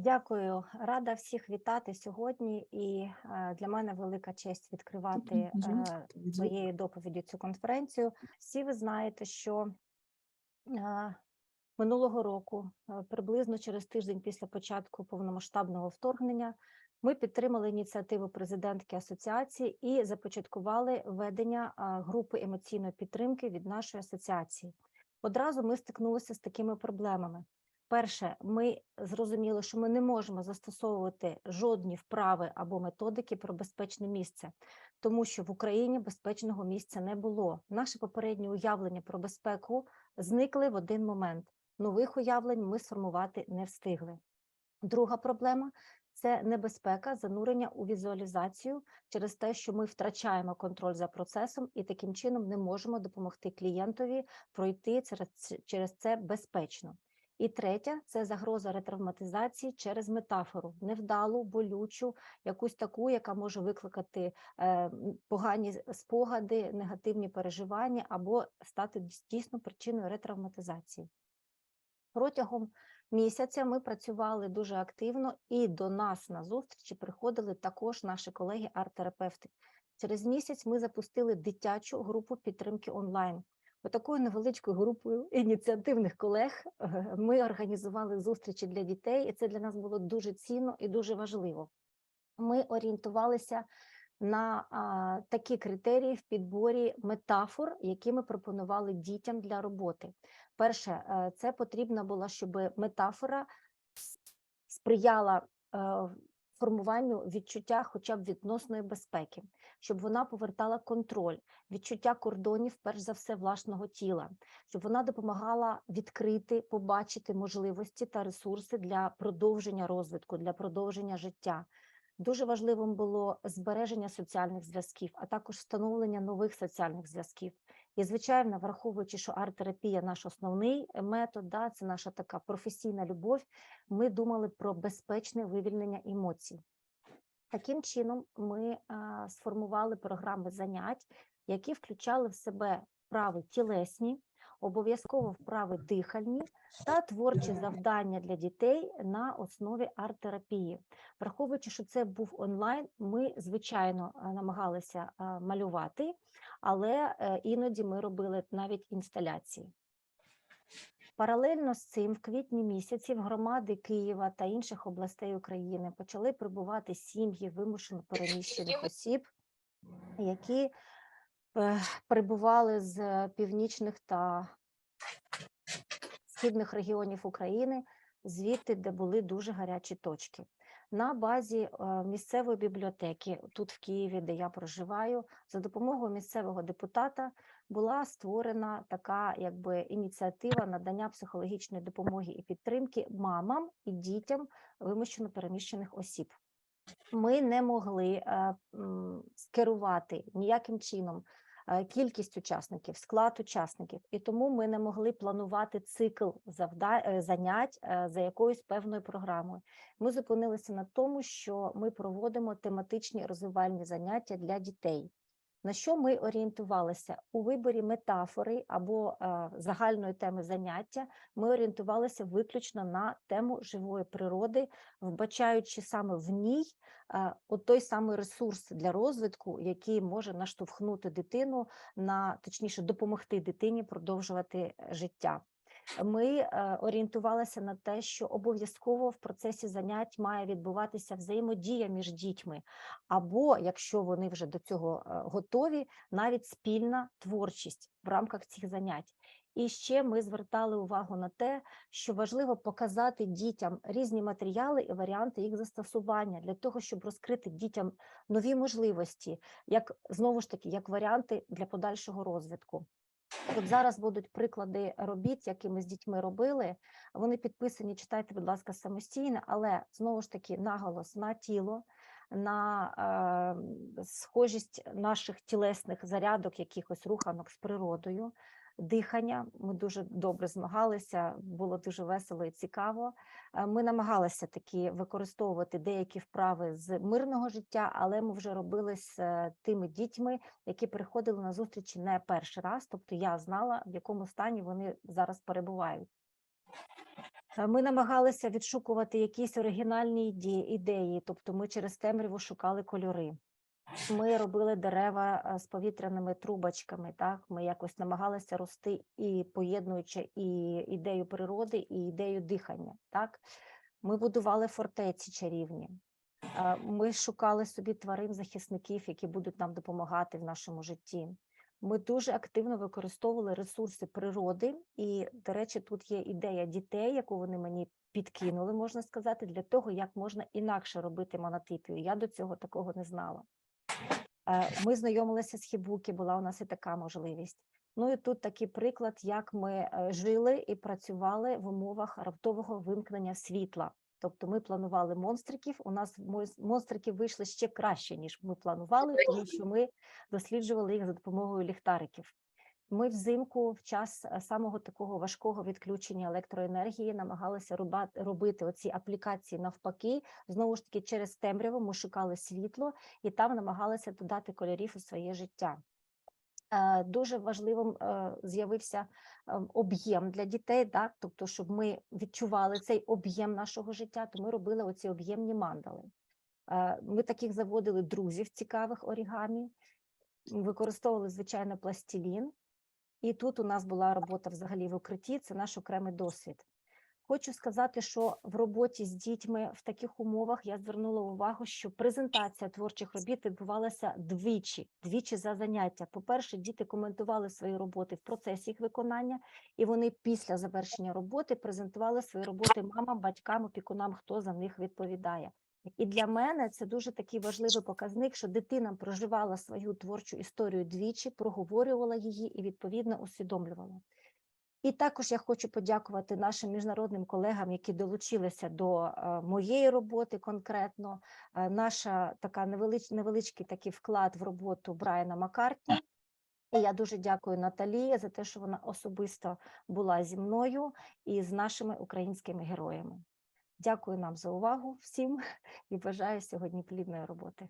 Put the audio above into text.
Дякую, рада всіх вітати сьогодні. І е, для мене велика честь відкривати пожалуйста, е, своєю доповіддю цю конференцію. Всі ви знаєте, що е, минулого року, приблизно через тиждень після початку повномасштабного вторгнення, ми підтримали ініціативу президентки асоціації і започаткували ведення групи емоційної підтримки від нашої асоціації. Одразу ми стикнулися з такими проблемами. Перше, ми зрозуміли, що ми не можемо застосовувати жодні вправи або методики про безпечне місце, тому що в Україні безпечного місця не було. Наше попереднє уявлення про безпеку зникли в один момент. Нових уявлень ми сформувати не встигли. Друга проблема це небезпека занурення у візуалізацію через те, що ми втрачаємо контроль за процесом і таким чином не можемо допомогти клієнтові пройти через це безпечно. І третя це загроза ретравматизації через метафору, невдалу, болючу, якусь таку, яка може викликати е, погані спогади, негативні переживання або стати дійсно причиною ретравматизації. Протягом місяця ми працювали дуже активно, і до нас на зустрічі приходили також наші колеги арт-терапевти. Через місяць ми запустили дитячу групу підтримки онлайн. Отакою невеличкою групою ініціативних колег е, ми організували зустрічі для дітей, і це для нас було дуже цінно і дуже важливо. Ми орієнтувалися на а, такі критерії в підборі метафор, які ми пропонували дітям для роботи. Перше, е, це потрібно було, щоб метафора сприяла е, формуванню відчуття хоча б відносної безпеки, щоб вона повертала контроль, відчуття кордонів, перш за все, власного тіла, щоб вона допомагала відкрити, побачити можливості та ресурси для продовження розвитку, для продовження життя. Дуже важливим було збереження соціальних зв'язків, а також встановлення нових соціальних зв'язків. І, звичайно, враховуючи, що арт-терапія наш основний метод, да, це наша така професійна любов, ми думали про безпечне вивільнення емоцій. Таким чином, ми а, сформували програми занять, які включали в себе вправи тілесні, обов'язково вправи дихальні та творчі завдання для дітей на основі арт-терапії. Враховуючи, що це був онлайн, ми звичайно намагалися малювати, але е, іноді ми робили навіть інсталяції. Паралельно з цим, в квітні місяці в громади Києва та інших областей України почали прибувати сім'ї вимушено переміщених осіб, які е, прибували з північних та східних регіонів України, звідти, де були дуже гарячі точки. На базі е, місцевої бібліотеки, тут в Києві, де я проживаю, за допомогою місцевого депутата була створена така якби ініціатива надання психологічної допомоги і підтримки мамам і дітям вимушено переміщених осіб. Ми не могли е, скерувати ніяким чином е, кількість учасників, склад учасників, і тому ми не могли планувати цикл завда... е, занять е, за якоюсь певною програмою. Ми зупинилися на тому, що ми проводимо тематичні розвивальні заняття для дітей. На що ми орієнтувалися у виборі метафори або е, загальної теми заняття? Ми орієнтувалися виключно на тему живої природи, вбачаючи саме в ній е, от той самий ресурс для розвитку, який може наштовхнути дитину на точніше допомогти дитині продовжувати е, життя. Ми е, орієнтувалися на те, що обов'язково в процесі занять має відбуватися взаємодія між дітьми, або якщо вони вже до цього е, готові, навіть спільна творчість в рамках цих занять. І ще ми звертали увагу на те, що важливо показати дітям різні матеріали і варіанти їх застосування для того, щоб розкрити дітям нові можливості, як знову ж таки, як варіанти для подальшого розвитку. От зараз будуть приклади робіт, які ми з дітьми робили. Вони підписані, читайте, будь ласка, самостійно, але знову ж таки наголос на тіло, на е, схожість наших тілесних зарядок, якихось руханок з природою, дихання. Ми дуже добре змагалися, було дуже весело і цікаво. Е, Ми намагалися такі використовувати деякі вправи з мирного життя, але ми вже робили з е, тими дітьми, які приходили на зустрічі не перший раз. Тобто я знала, в якому стані вони зараз перебувають. Е, Ми намагалися відшукувати якісь оригінальні ідеї, тобто ми через темряву шукали кольори. Ми робили дерева е, з повітряними трубочками. Так, ми якось намагалися рости і поєднуючи і ідею природи, і ідею дихання. Так, ми будували фортеці чарівні. Е, Ми шукали собі тварин захисників, які будуть нам допомагати в нашому житті. Ми дуже активно використовували ресурси природи, і, до речі, тут є ідея дітей, яку вони мені підкинули, можна сказати, для того, як можна інакше робити монотипію. Я до цього такого не знала. Е, Ми знайомилися з хібуки, була у нас і така можливість. Ну і тут такий приклад, як ми е, жили і працювали в умовах раптового вимкнення світла. Тобто ми планували монстриків. У нас монстрики вийшли ще краще, ніж ми планували, тому що ми досліджували їх за допомогою ліхтариків. Ми взимку, в час е, самого такого важкого відключення електроенергії, намагалися робити оці аплікації навпаки. Знову ж таки, через темряву ми шукали світло і там намагалися додати кольорів у своє життя. Е, Дуже важливим е, з'явився об'єм для дітей, так? тобто, щоб ми відчували цей об'єм нашого життя, то ми робили оці об'ємні мандали. Ми таких заводили друзів цікавих орігамі, використовували, звичайно, пластилін. І тут у нас була робота взагалі в укритті, це наш окремий досвід. Хочу сказати, що в роботі з дітьми в таких умовах я звернула увагу, що презентація творчих робіт відбувалася двічі, двічі за заняття. По-перше, діти коментували свої роботи в процесі їх виконання, і вони після завершення роботи презентували свої роботи мамам, батькам, опікунам, хто за них відповідає. І для мене це дуже такий важливий показник, що дитина проживала свою творчу історію двічі, проговорювала її і відповідно усвідомлювала. І також я хочу подякувати нашим міжнародним колегам, які долучилися до е, моєї роботи конкретно. Е, Наша така невелич, невеличкий такий вклад в роботу Брайана Маккартні. І я дуже дякую Наталії за те, що вона особисто була зі мною і з нашими українськими героями. Дякую нам за увагу всім і бажаю сьогодні плідної роботи.